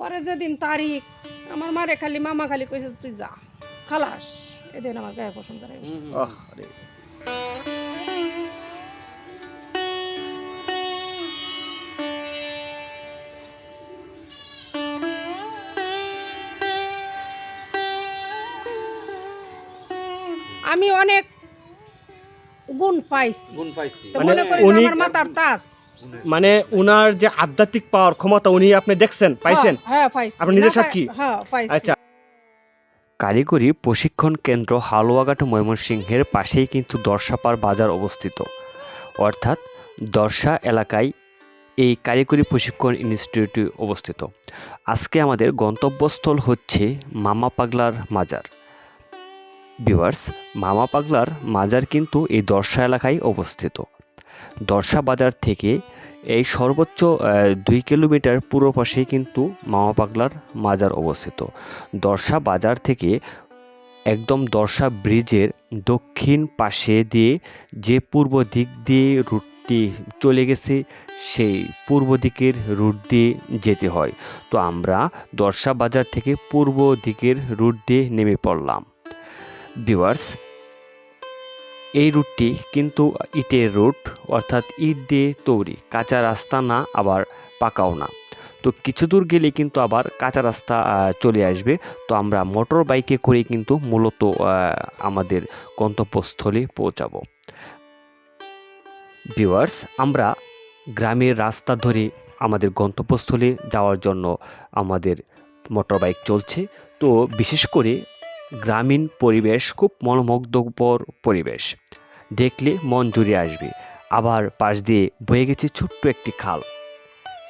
পরে যেদিন তারিখ আমার মারে খালি মামা খালি কইছে তুই যা খালাস। এদিন আমার গায়ে পছন্দ আমি অনেক গুণ পাইছি। গুণ পাইছি। তো মানে মনে করি আমার মাথার তাস। মানে উনার যে আধ্যাত্মিক পাওয়ার ক্ষমতা উনি আপনি দেখছেন পাইছেন? হ্যাঁ, হ্যাঁ পাইছি। আপনি নিজে না পাই- সাক্ষী? হ্যাঁ পাইছি। আচ্ছা। কারিগরি প্রশিক্ষণ কেন্দ্র হালুয়াঘাট ময়মনসিংহের পাশেই কিন্তু দর্শাপাড় বাজার অবস্থিত। অর্থাৎ দর্শা এলাকায় এই কারিগরি প্রশিক্ষণ ইনস্টিটিউটটি অবস্থিত। আজকে আমাদের গন্তব্যস্থল হচ্ছে মামা পাগলার মাজার। বিভার্স মামা পাগলার মাজার কিন্তু এই দর্শা এলাকায় অবস্থিত। দর্শা বাজার থেকে এই সর্বোচ্চ দুই কিলোমিটার পূর্ব পাশে কিন্তু মামা পাগলার মাজার অবস্থিত। দর্শা বাজার থেকে একদম দর্শা ব্রিজের দক্ষিণ পাশে দিয়ে যে পূর্ব দিক দিয়ে রুটটি চলে গেছে, সেই পূর্ব দিকের রুট দিয়ে যেতে হয়। তো আমরা দর্শা বাজার থেকে পূর্ব দিকের রুট দিয়ে নেমে পড়লাম। ভিউয়ার্স এই রুটটি কিন্তু ইটের রুট, অর্থাৎ ইট দিয়ে তৈরি, কাঁচা রাস্তা না, আবার পাকাও না। তো কিছু দূর গেলে কিন্তু আবার কাঁচা রাস্তা চলে আসবে। তো আমরা মোটর বাইকে করে কিন্তু মূলত আমাদের গন্তব্যস্থলে পৌঁছাবো। ভিউয়ার্স, আমরা গ্রামের রাস্তা ধরে আমাদের গন্তব্যস্থলে যাওয়ার জন্য আমাদের মোটর বাইক চলছে। তো বিশেষ করে গ্রামীণ পরিবেশ খুব মনোমুগ্ধকর পরিবেশ। দেখলে মন জুড়ে আসবে। আবার পাশ দিয়ে বয়ে গেছে ছোট্ট একটি খাল।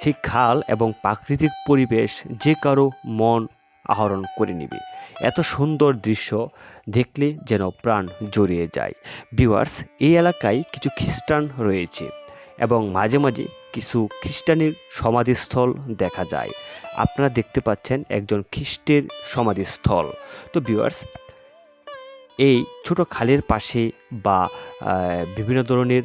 সেই খাল এবং প্রাকৃতিক পরিবেশ যে কারও মন আহরণ করে নিবে। এত সুন্দর দৃশ্য দেখলে যেন প্রাণ জড়িয়ে যায়। ভিউয়ার্স, এই এলাকায় কিছু খ্রিস্টান রয়েছে। এবং মাঝে মাঝে কিছু খ্রিস্টানের সমাধিস্থল দেখা যায়। আপনারা দেখতে পাচ্ছেন একজন খ্রিস্টের সমাধিস্থল। তো ভিউয়ার্স, এই ছোট খালের পাশে বা বিভিন্ন ধরনের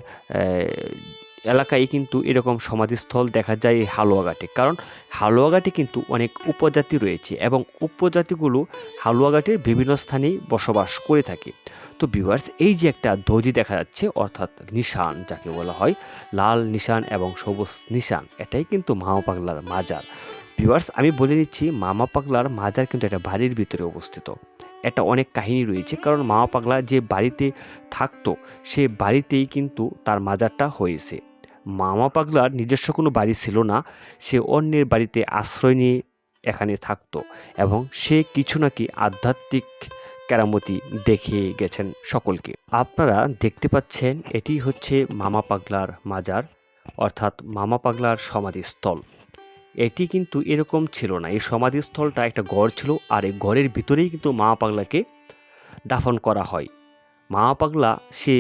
এলাকায় কিন্তু এরকম সমাধিস্থল দেখা যায় হালুয়াঘাটে কারণ হালুয়াঘাটে কিন্তু অনেক উপজাতি রয়েছে এবং উপজাতিগুলো হালুয়াঘাটের বিভিন্ন স্থানেই বসবাস করে থাকে। তো ভিউয়ার্স এই যে একটা দড়ি দেখা যাচ্ছে, অর্থাৎ নিশান যাকে বলা হয়, লাল নিশান এবং সবুজ নিশান, এটাই কিন্তু মামা পাগলার মাজার। ভিউয়ার্স আমি বলে দিচ্ছি মামা পাগলার মাজার কিন্তু একটা বাড়ির ভিতরে অবস্থিত। একটা অনেক কাহিনী রয়েছে, কারণ মামা পাগলা যে বাড়িতে থাকতো, সে বাড়িতেই কিন্তু তার মাজারটা হয়েছে। মামা পাগলার নিজস্ব কোনো বাড়ি ছিল না, সে অন্যের বাড়িতে আশ্রয় নিয়ে এখানে থাকতো এবং সে কিছু নাকি আধ্যাত্মিক কেরামতি দেখে গেছেন সকলকে। আপনারা দেখতে পাচ্ছেন, এটি হচ্ছে মামা পাগলার মাজার, অর্থাৎ মামা পাগলার সমাধিস্থল। এটি কিন্তু এরকম ছিল না। এই সমাধিস্থলটা একটা গড় ছিল, আর এই ঘরের ভিতরেই কিন্তু মামা পাগলাকে দাফন করা হয়। মামা পাগলা সে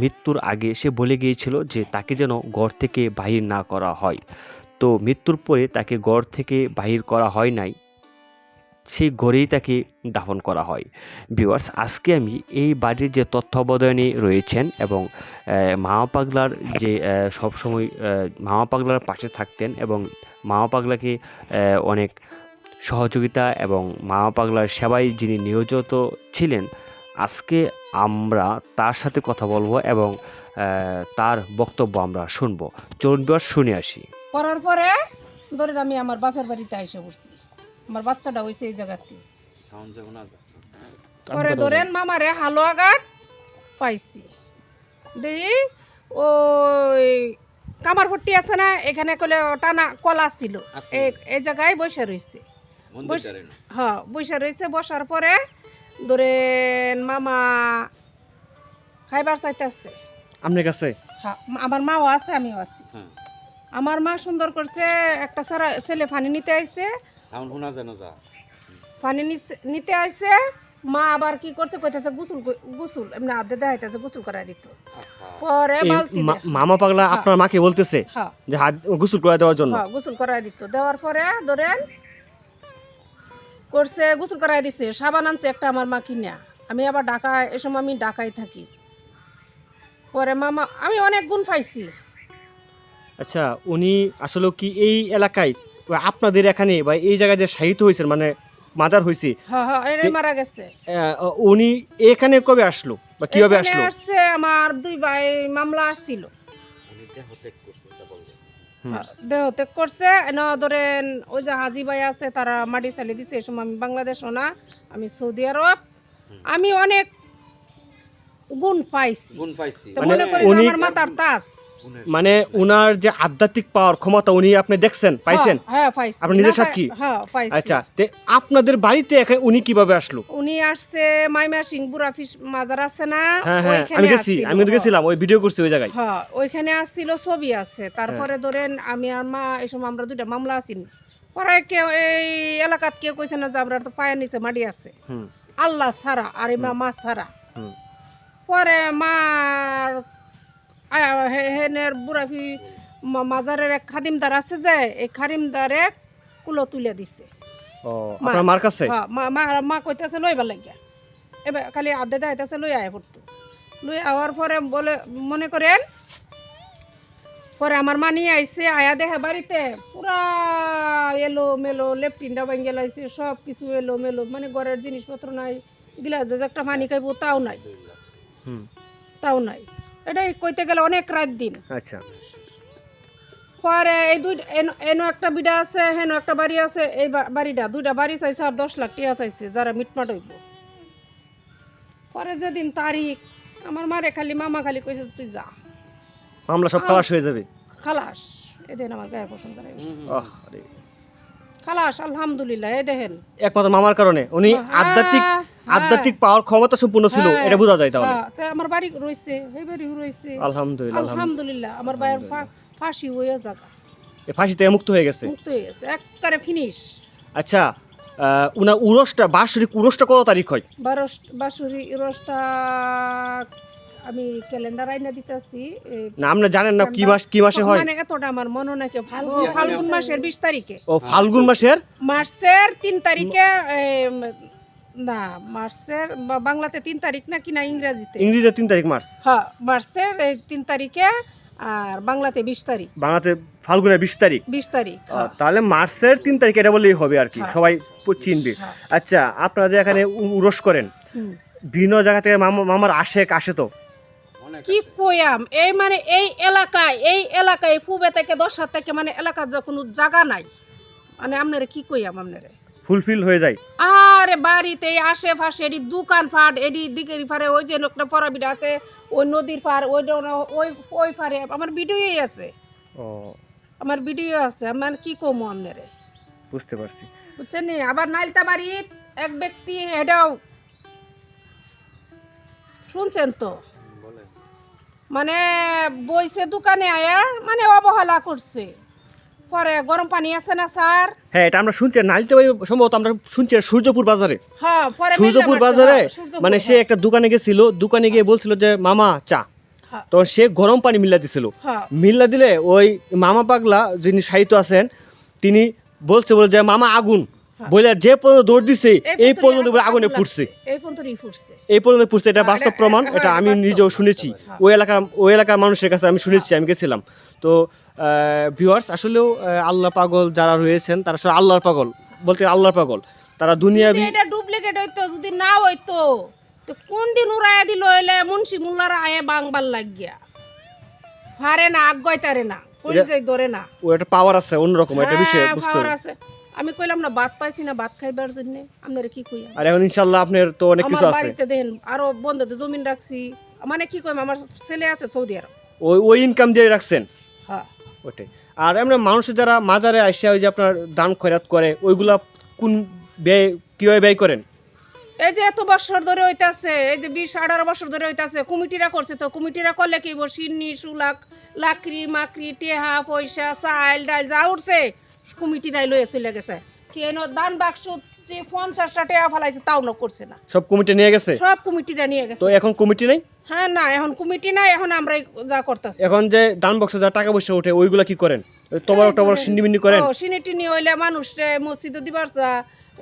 মৃত্যুর আগে সে বলে গিয়েছিল যে তাকে যেন গড় থেকে বাহির না করা হয়। তো মৃত্যুর পরে তাকে গড় থেকে বাহির করা হয় নাই সেই ঘরেই তাকে দাফন করা হয়। ভিউয়ার্স, আজকে আমি এই বাড়ির যে তত্ত্বাবধানে রয়েছেন এবং মামা পাগলার যে সবসময় মামা পাগলার পাশে থাকতেন এবং মামা পাগলাকে অনেক সহযোগিতা এবং মামা পাগলার সেবায় যিনি নিয়োজিত ছিলেন আজকে আমরা তার সাথে কথা বলব এবং তার বক্তব্য আমরা শুনব। চলুন শুনে আসি। করার পরে ধরেন আমি আমার বাপের বাড়িতে এসে পড়ছি। আমার বাচ্চাটা হয়েছে এই জায়গাতে। পরে ধরেন মামারে হালুয়াঘাট পাইছি। দেখি ওই কামারপট্টি আছে না এখানে কলে টানা কলা ছিল। এই- এই জায়গায় বসে রয়েছে হ্যাঁ বসে রয়েছে বসার পরে ধরেন মামা খাইবার চাইতেছে। আপনার কাছে? হ্যাঁ আমার মাও আছে আমিও আছি। হ্যাঁ। আমার মা সুন্দর করছে একটা সারা ছেলে পানি নিতে আইছে। সাউন্ড শোনা যেন যা। পানি নিছে- নিতে আইছে মা আবার কি করছে কইতেছে গোসল গোসল এমনি আদে দেখাইতেছে গোসল করাই দিত। পরে বালতি মামা পাগলা হ্যাঁ। আপনার মাকে বলতেছে হ্যাঁ। যে হাত গোসল করে দেওয়ার জন্য। হ্যাঁ গোসল করাই দিত। দেওয়ার পরে ধরেন করছে গোসল করাই দিছে সাবান আনছে একটা আমার মা কিনা। আমি আবার ঢাকায় এ সময় আমি ঢাকায় থাকি। পরে মামা আমি অনেক গুণ পাইছি। আচ্ছা উনি আসলে কি এই এলাকায় আপনাদের এখানে বা এই জায়গায় যে সাহিত্য হয়েছে মানে মাজার হয়েছে হ্যাঁ হ্যাঁ মারা গেছে। উনি এখানে কবে আসলো বা কীভাবে আসলো? আসছে আমার দুই ভাই মামলা আসছিল। হুম। দেহ ত্যাগ করছে। এনে ধরেন ওই যে হাজি ভাই আছে তারা মাটি চালি দিছে এই সময় আমি বাংলাদেশও না আমি সৌদি আরব। আমি অনেক গুণ পাইছি। তো মানে মনে করি আমার মাথার তাস মানে উনার যে আধ্যাত্মিক পাওয়ার ক্ষমতা উনি আপনি দেখছেন পাইছেন? হ্যাঁ, হ্যাঁ পাইছি। আপনি নিজে না পাই- সাক্ষী? হ্যাঁ পাইছি। আচ্ছা তে আপনাদের বাড়িতে এখানে উনি কীভাবে আসলো? উনি আসছে মাইমা সিং বুড়া ফিস মাজার আছে না? হ্যাঁ হ্যাঁ ওইখানে আমি গেছি আসছিল, আমি তো হ্যাঁ। গেছিলাম ওই ভিডিও করছি ওই জায়গায়। হ্যাঁ ওইখানে আসছিল ছবি আছে। তারপরে হ্যাঁ। ধরেন আমি আর মা এই সময় আমরা দুইটা মামলা আছি। পরে কেউ এই এলাকাত কেউ কইছে না যে আমরা তো পায়ের নিচে মাটি আছে। আল্লাহ সারা আর মা মা ছাড়া। পরে মার হেনের বুড়াফি মাজারের এক খাদিমদার আছে যে এই খাদিমদারে কুলো তুলে দিছে। ও মা- আপনার মার কাছে? হ্যাঁ, মা মা মা কইতেছে লইবার লাগিয়া। এবার খালি আদে দাইতেছে লই আয় পড়তো। লই আওয়ার পরে বলে মনে করেন পরে আমার মা নিয়ে আইসে আয়া দেখে বাড়িতে পুরা এলো মেলো লেফটিনটা ভাঙ্গে লাইছে সব কিছু এলো মেলো মানে ঘরের জিনিসপত্র নাই গিলাস একটা পানি খাইবো তাও নাই। হুম। তাও নাই। এটাই কইতে গেলে অনেক রাত দিন। আচ্ছা। পরে এই দুই এনো একটা বিড়া আছে হেনো একটা বাড়ি আছে এই বাড়িটা দুইটা বাড়ি চাইছে আর দশ লাখ টিয়া চাইছে যারা মিটমাট হইব। পরে যেদিন তারিখ আমার মারে খালি মামা খালি কইছে তুই যা। মামলা সব খালাস হয়ে যাবে। খালাস। এদিন আমার গায়ে পছন্দ আহ। খালাস আলহামদুলিল্লাহ এই দেখেন। একমাত্র মামার কারণে। উনি আধ্যাত্মিক হ্যাঁ, আধ্যাত্মিক পাওয়ার ক্ষমতা সম্পূর্ণ ছিল হ্যাঁ। এটা বোঝা যায় তাহলে। হ্যাঁ, তো আমার বাড়ি রয়েছে এই বাড়িও রয়েছে। আলহামদুলিল্লাহ আলহামদুলিল্লাহ। আমার ভাইয়ের ফাঁসি হয়ে যাগা এ ফাঁসি থেকে মুক্ত হয়ে গেছে। মুক্ত হয়ে গেছে একবারে ফিনিশ আচ্ছা আহ, উনার উরসটা বাৎসরিক উরসটা কত তারিখ হয়? বারোশ বাসুরি রসটা আমি ক্যালেন্ডার আইনা দিতেছি না আপনি জানেন না কি মাস কি মাসে হয়? মানে এতটা আমার মনে নাকি ফাল্গুন ফাল্গুন মাসের বিশ তারিখে। ও ফাল্গুন মাসের? মার্চের তিন তারিখে না মার্চের বা- বাংলাতে তিন তারিখ না কি না ইংরেজিতে? ইংরেজিতে তিন তারিখ মার্চ। হ্যাঁ মার্চের এই তিন তারিখে আর বাংলাতে বিশ তারিখ। বাংলাতে ফাল্গুনের বিশ তারিখ। বিশ তারিখ আহ, তাহলে মার্চের তিন তারিখ এটা বললেই হবে আর কি। সবাই চিনবে। আচ্ছা আপনারা যে এখানে উরস করেন। বিভিন্ন জায়গা থেকে মামা- মামার আসে আসে তো? কি। কয়াম এই মানে এই এলাকায় এই এলাকায় ফুবে থেকে দশ হাত থেকে মানে এলাকার যে কোনো জায়গা নাই। মানে আপনারে কি কইয়াম আপনারে? ফুলফিল হয়ে যায়। আরে বাড়িতে আশেপাশে এডি দোকান ফাট এডি দিকের পারে ওই যে লোকটা পরাবিটা আছে ওই নদীর পার ওই ওই ওই পারে আমার ভিডিওই আছে। ও। আমার ভিডিও আছে আমার কি কমো আপনারে? বুঝতে পারছি। বুঝছেন নি? আবার নাইলতা বাড়ির এক ব্যক্তি এটাও শুনছেন তো? বলেন। মানে বইছে দোকানে আয়া মানে অবহেলা করছে। পরে গরম পানি আছে না স্যার? হ্যাঁ এটা আমরা শুনছি। নাইতে সম্ভবত আমরা শুনছি সূর্যপুর বাজারে। হ্যাঁ পরে সূর্যপুর বাজারে মানে সে হ্যাঁ, একটা দোকানে গেছিল দোকানে গিয়ে বলছিল যে মামা চা। হ্যাঁ। তখন সে গরম পানি মিল্লা দিছিল। হ্যাঁ। মিল্লা দিলে ওই মামা পাগলা যিনি সাহিত্য আছেন তিনি বলছে বলে যে মামা আগুন। হ্যাঁ। বলে যে পর্যন্ত দৌড় দিছে এই পর্যন্ত আগুনে এই ফুটছে। এই পর্যন্ত এটা হ্যাঁ, বাস্তব প্রমাণ হ্যাঁ, এটা আমি নিজেও শুনেছি। ওই এলাকার ওই এলাকার মানুষের কাছে আমি শুনেছি আমি গেছিলাম। তো ভিউয়ার্স আসলেও আল্লাহ পাগল যারা রয়েছেন তারা আসলে আল্লাহর পাগল বলতে আল্লাহর পাগল। তারা দুনিয়াবি এটা ডুপ্লিকেট হইতো যদি না হইতো তো কোন দিন উড়াইয়া দিল হইলে মুন্সি মুল্লার আয়ে বাংবার লাগিয়া? হারে না আগাই তারে না পরিচয় ধরে না। ও একটা পাওয়ার আছে অন্যরকম একটা বিষয় বুঝতে আছে। আমি কইলাম না ভাত পাইছি না ভাত খাইবার জন্য। আপনারা কি কইয়া? আর এখন ইনশাল্লাহ আপনার তো অনেক কিছু আছে। আমার বাড়িতে দেন আরও বন্ধুদের জমিন রাখছি। মানে কি কইম আমার ছেলে আছে সৌদি আরব। ওই ওই ইনকাম দিয়ে রাখছেন? হ্যাঁ। ওটাই আর এমনি মানুষের যারা মাজারে আসে ওই যে আপনার দান খয়রাত করে ওইগুলা কোন ব্যয় কীভাবে ব্যয় করেন? এই যে এত বছর ধরে হইতাছে এই যে বিশ আঠারো বছর ধরে হইতাছে কমিটিরা করছে তো কমিটিরা করলে কি সিন্নি সুলাক লাকড়ি মাকড়ি টেহা পয়সা চাল ডাল যা উঠছে কমিটিরাই লয়ে চলে গেছে। কি এনো দান বাক্স যে পঞ্চাশটা টেহা ফেলাইছে তাও ন করছে না। সব কমিটি নিয়ে গেছে? সব কমিটিরা নিয়ে গেছে। তো এখন কমিটি নেই? হ্যাঁ না এখন কমিটি নাই এখন আমরাই যা করতেছি। এখন যে দান বক্সে যা টাকা পয়সা ওঠে ওইগুলা কি করেন? তবর এই টবর সিন্ডিমিন্ডি করেন? ও সিনেটি হইলে মসজিদে দিবার যা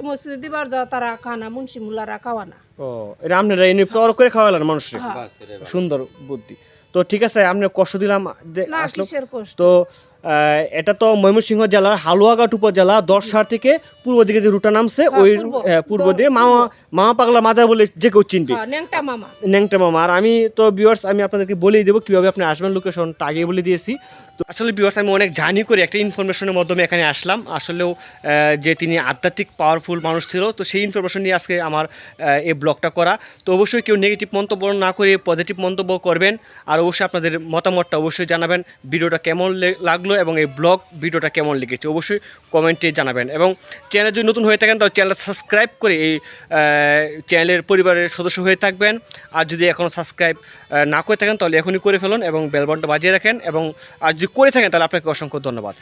মসজিদে দিবার যা তারা খানা মুন্সি মুল্লারা খাওয়া না। ও এটা আপনারা এনে তবর করে খাওয়ালেন মানুষকে হ্যাঁ। সুন্দর বুদ্ধি। তো ঠিক আছে আপনি কষ্ট দিলাম আসলো। তো এটা তো ময়মনসিংহ জেলার হালুয়াঘাট উপজেলা দশসার থেকে পূর্ব দিকে যে রুটা নামছে হ্যাঁ, ওই পূর্ব। দিয়ে মামা মামা পাগলা মাজার বলে যে কেউ চিনবে। হ্যাঁ, ন্যাংটা মামা। আর আমি তো ভিউয়ার্স আমি আপনাদেরকে বলেই দেবো কীভাবে আপনি আসবেন লোকেশনটা আগে বলে দিয়েছি। তো আসলে ভিউয়ার্স আমি অনেক জানি করে একটা ইনফরমেশনের মাধ্যমে এখানে আসলাম। আসলেও যে তিনি আধ্যাত্মিক পাওয়ারফুল মানুষ ছিল তো সেই ইনফরমেশন নিয়ে আজকে আমার এই ব্লগটা করা। তো অবশ্যই কেউ নেগেটিভ মন্তব্য না করে পজিটিভ মন্তব্য করবেন। আর অবশ্যই আপনাদের মতামতটা অবশ্যই জানাবেন। ভিডিওটা কেমন লে- লাগল এবং এই ব্লগ ভিডিওটা কেমন লেগেছে অবশ্যই কমেন্টে জানাবেন। এবং চ্যানেল যদি নতুন হয়ে থাকেন তাহলে চ্যানেলটা সাবস্ক্রাইব করে এই চ্যানেলের পরিবারের সদস্য হয়ে থাকবেন। আর যদি এখনও সাবস্ক্রাইব না করে থাকেন তাহলে এখনই করে ফেলুন এবং বেলবনটা বাজিয়ে রাখেন এবং আর যদি করে থাকেন তাহলে আপনাকে অসংখ্য ধন্যবাদ।